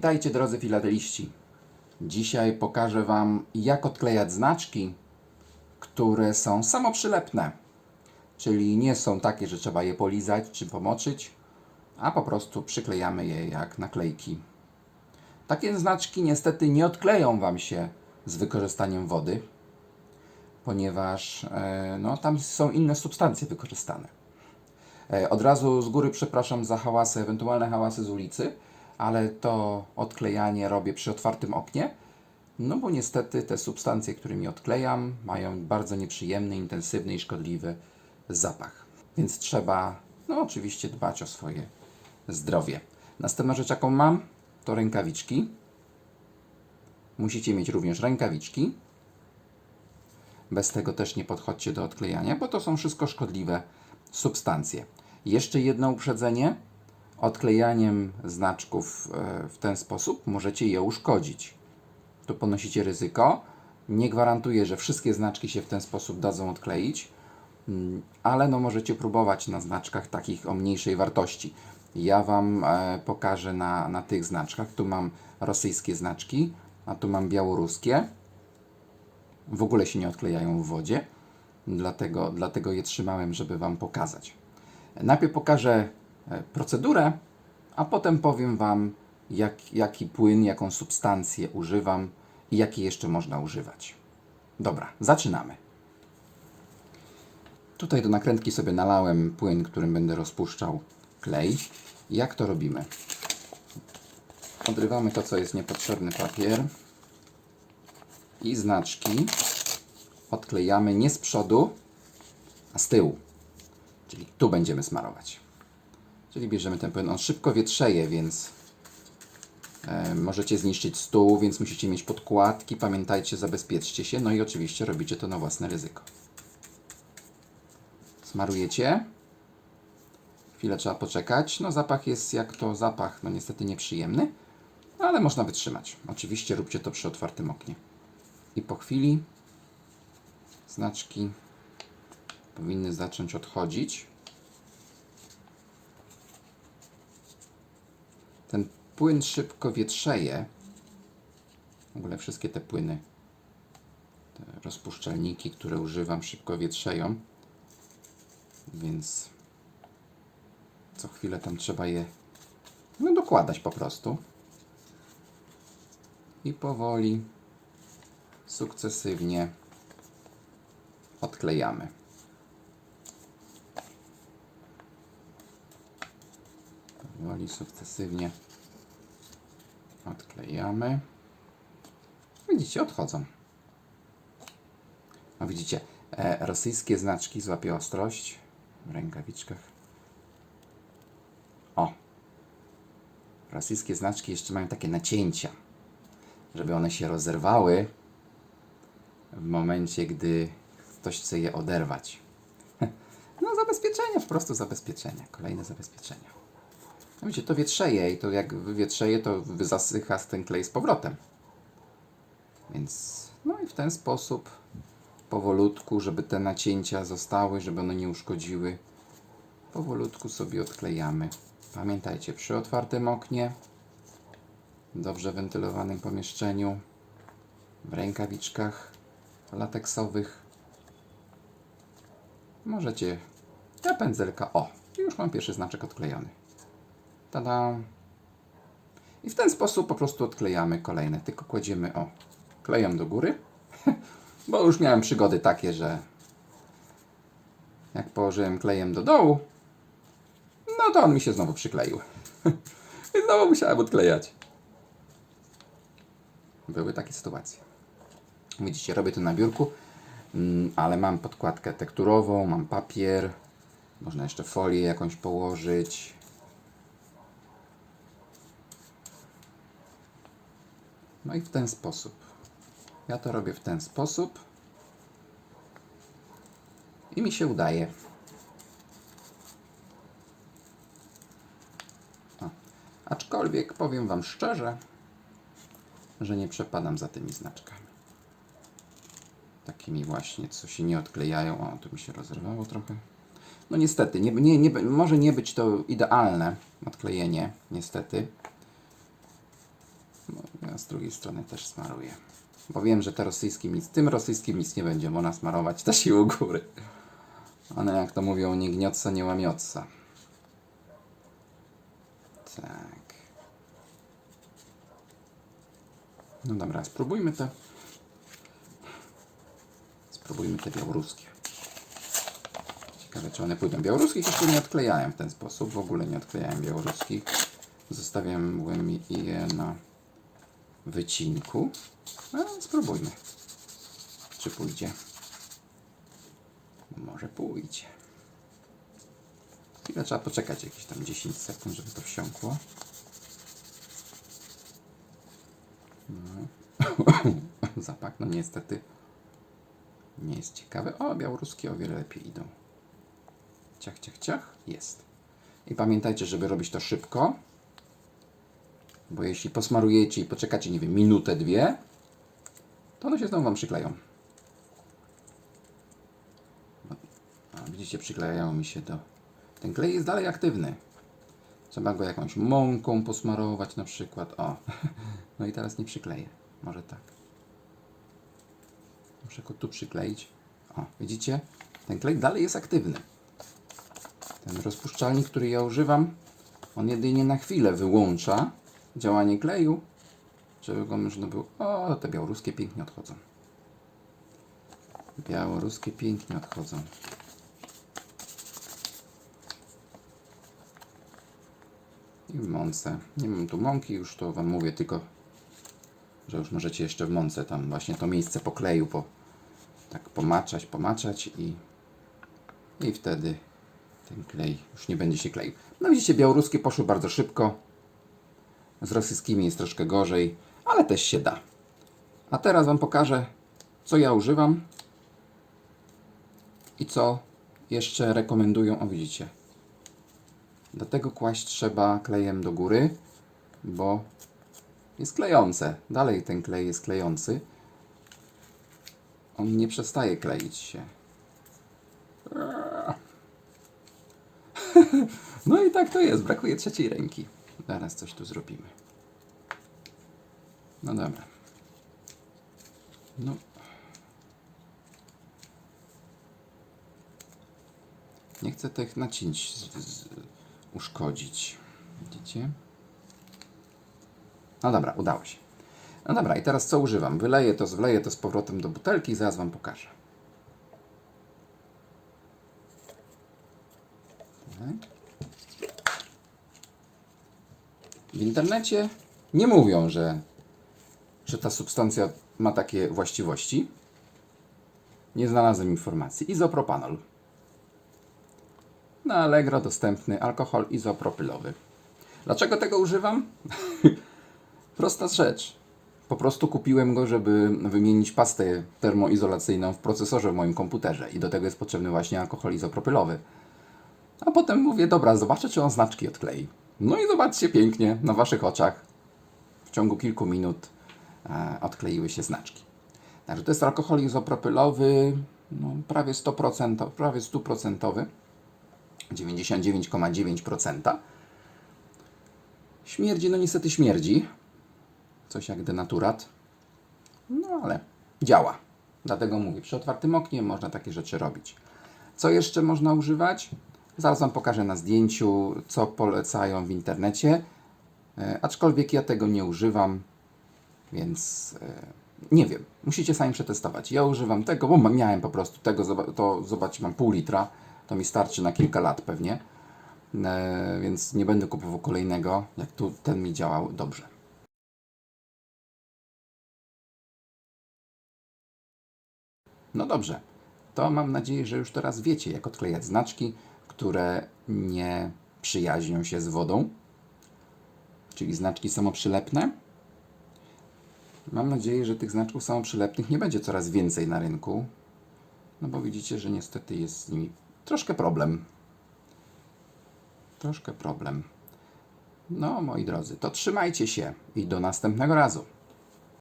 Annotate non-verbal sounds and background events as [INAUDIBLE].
Witajcie drodzy filateliści. Dzisiaj pokażę Wam, jak odklejać znaczki, które są samoprzylepne. Czyli nie są takie, że trzeba je polizać czy pomoczyć, a po prostu przyklejamy je jak naklejki. Takie znaczki niestety nie odkleją Wam się z wykorzystaniem wody, ponieważ e, no, tam są inne substancje wykorzystane. E, Od razu z góry przepraszam za hałasy, ewentualne hałasy z ulicy, ale to odklejanie robię przy otwartym oknie, no bo niestety te substancje, którymi odklejam, mają bardzo nieprzyjemny, intensywny i szkodliwy zapach. Więc trzeba, no oczywiście, dbać o swoje zdrowie. Następna rzecz, jaką mam, to rękawiczki. Musicie mieć również rękawiczki. Bez tego też nie podchodźcie do odklejania, bo to są wszystko szkodliwe substancje. Jeszcze jedno uprzedzenie. Odklejaniem znaczków e, w ten sposób możecie je uszkodzić. Tu ponosicie ryzyko. Nie gwarantuję, że wszystkie znaczki się w ten sposób dadzą odkleić, mm, ale no możecie próbować na znaczkach takich o mniejszej wartości. Ja Wam e, pokażę na, na tych znaczkach. Tu mam rosyjskie znaczki, a tu mam białoruskie w ogóle się nie odklejają w wodzie, dlatego, dlatego je trzymałem, żeby Wam pokazać. Najpierw pokażę procedurę, a potem powiem Wam, jak, jaki płyn, jaką substancję używam i jakie jeszcze można używać. Dobra, zaczynamy. Tutaj do nakrętki sobie nalałem płyn, którym będę rozpuszczał klej. Jak to robimy? Odrywamy to, co jest niepotrzebny papier i znaczki odklejamy nie z przodu, a z tyłu. Czyli tu będziemy smarować. Czyli bierzemy ten płyn. On szybko wietrzeje, więc e, możecie zniszczyć stół, więc musicie mieć podkładki. Pamiętajcie, zabezpieczcie się. No i oczywiście robicie to na własne ryzyko. Smarujecie. Chwilę trzeba poczekać. No zapach jest jak to zapach, no niestety nieprzyjemny, ale można wytrzymać. Oczywiście róbcie to przy otwartym oknie. I po chwili znaczki powinny zacząć odchodzić. Ten płyn szybko wietrzeje. W ogóle wszystkie te płyny, te rozpuszczalniki, które używam, szybko wietrzeją. Więc co chwilę tam trzeba je no, dokładać po prostu. I powoli sukcesywnie odklejamy. Powoli sukcesywnie odklejamy. Widzicie, odchodzą. No widzicie, e, rosyjskie znaczki złapie ostrość w rękawiczkach. O! Rosyjskie znaczki jeszcze mają takie nacięcia, żeby one się rozerwały w momencie, gdy ktoś chce je oderwać. [LAUGHS] No, zabezpieczenia, po prostu zabezpieczenia. Kolejne zabezpieczenia. No widzicie, to wietrzeje i to jak wywietrzeje, to zasycha ten klej z powrotem. Więc, no i w ten sposób powolutku, żeby te nacięcia zostały, żeby one nie uszkodziły, powolutku sobie odklejamy. Pamiętajcie, przy otwartym oknie, dobrze wentylowanym pomieszczeniu, w rękawiczkach lateksowych. Możecie ta pędzelka, o, już mam pierwszy znaczek odklejony. Tada! I w ten sposób po prostu odklejamy kolejne, tylko kładziemy, o, klejem do góry, [LAUGHS] bo już miałem przygody takie, że jak położyłem klejem do dołu, no to on mi się znowu przykleił. [LAUGHS] I znowu musiałem odklejać. Były takie sytuacje. Widzicie, robię to na biurku, mm, ale mam podkładkę tekturową, mam papier, można jeszcze folię jakąś położyć. No i w ten sposób. Ja to robię w ten sposób. I mi się udaje. O. Aczkolwiek powiem Wam szczerze, że nie przepadam za tymi znaczkami. Takimi właśnie, co się nie odklejają. O, tu mi się rozerwało trochę. No niestety, nie, nie, nie, może nie być to idealne odklejenie, niestety. Drugiej strony też smaruję. Bo wiem, że te rosyjskim nic, tym rosyjskim nic nie będzie można smarować na siłę góry. One, jak to mówią, nie gniotca, nie łamiotca. Tak. No dobra, spróbujmy te. Spróbujmy te białoruskie. Ciekawe, czy one pójdą. Białoruskich jeszcze nie odklejałem w ten sposób. W ogóle nie odklejałem białoruskich. Zostawiam je na wycinku. No, spróbujmy. Czy pójdzie? Może pójdzie. Chwilę trzeba poczekać jakieś tam 10 sekund, żeby to wsiąkło. No. [LAUGHS] Zapach, no niestety nie jest ciekawy. O, białoruskie o wiele lepiej idą. Ciach, ciach, ciach. Jest. I pamiętajcie, żeby robić to szybko. Bo jeśli posmarujecie i poczekacie, nie wiem, minutę, dwie, to one się znowu Wam przykleją. A, widzicie, przyklejają mi się do... Ten klej jest dalej aktywny. Trzeba go jakąś mąką posmarować na przykład. O, [LAUGHS] no i teraz nie przykleję. Może tak. Muszę go tu przykleić. O, widzicie? Ten klej dalej jest aktywny. Ten rozpuszczalnik, który ja używam, on jedynie na chwilę wyłącza działanie kleju, żeby go można było... O, te białoruskie pięknie odchodzą. Białoruskie pięknie odchodzą. I w mące. Nie mam tu mąki, już to Wam mówię, tylko że już możecie jeszcze w mące tam właśnie to miejsce pokleju po, tak pomaczać, pomaczać i, i wtedy ten klej już nie będzie się kleił. No widzicie, białoruskie poszły bardzo szybko. Z rosyjskimi jest troszkę gorzej, ale też się da. A teraz Wam pokażę, co ja używam i co jeszcze rekomendują. O, widzicie. Do tego kłaść trzeba klejem do góry, bo jest klejące. Dalej ten klej jest klejący. On nie przestaje kleić się. [LAUGHS] No i tak to jest. Brakuje trzeciej ręki. Zaraz coś tu zrobimy. No dobra. No. Nie chcę tych nacięć z, z, uszkodzić. Widzicie? No dobra, udało się. No dobra, i teraz co używam? Wyleję to, wleję to z powrotem do butelki i zaraz Wam pokażę. Tak. W internecie nie mówią, że, że ta substancja ma takie właściwości. Nie znalazłem informacji. Izopropanol. Na Allegro dostępny alkohol izopropylowy. Dlaczego tego używam? [LAUGHS] Prosta rzecz. Po prostu kupiłem go, żeby wymienić pastę termoizolacyjną w procesorze w moim komputerze i do tego jest potrzebny właśnie alkohol izopropylowy. A potem mówię, dobra, zobaczę, czy on znaczki odklei. No i zobaczcie pięknie, na waszych oczach w ciągu kilku minut e, odkleiły się znaczki. Także to jest alkohol izopropylowy, no, prawie 100%, prawie 100%, 99,9%. Śmierdzi, no niestety śmierdzi. Coś jak denaturat. No ale działa. Dlatego mówię, przy otwartym oknie można takie rzeczy robić. Co jeszcze można używać? Zaraz Wam pokażę na zdjęciu, co polecają w internecie. E, aczkolwiek ja tego nie używam, więc e, nie wiem. Musicie sami przetestować. Ja używam tego, bo miałem po prostu tego, to zobaczcie, mam pół litra. To mi starczy na kilka lat pewnie. E, więc nie będę kupował kolejnego, jak tu ten mi działał dobrze. No dobrze, to mam nadzieję, że już teraz wiecie, jak odklejać znaczki, które nie przyjaźnią się z wodą, czyli znaczki samoprzylepne. Mam nadzieję, że tych znaczków samoprzylepnych nie będzie coraz więcej na rynku, no bo widzicie, że niestety jest z nimi troszkę problem. Troszkę problem. No, moi drodzy, to trzymajcie się i do następnego razu.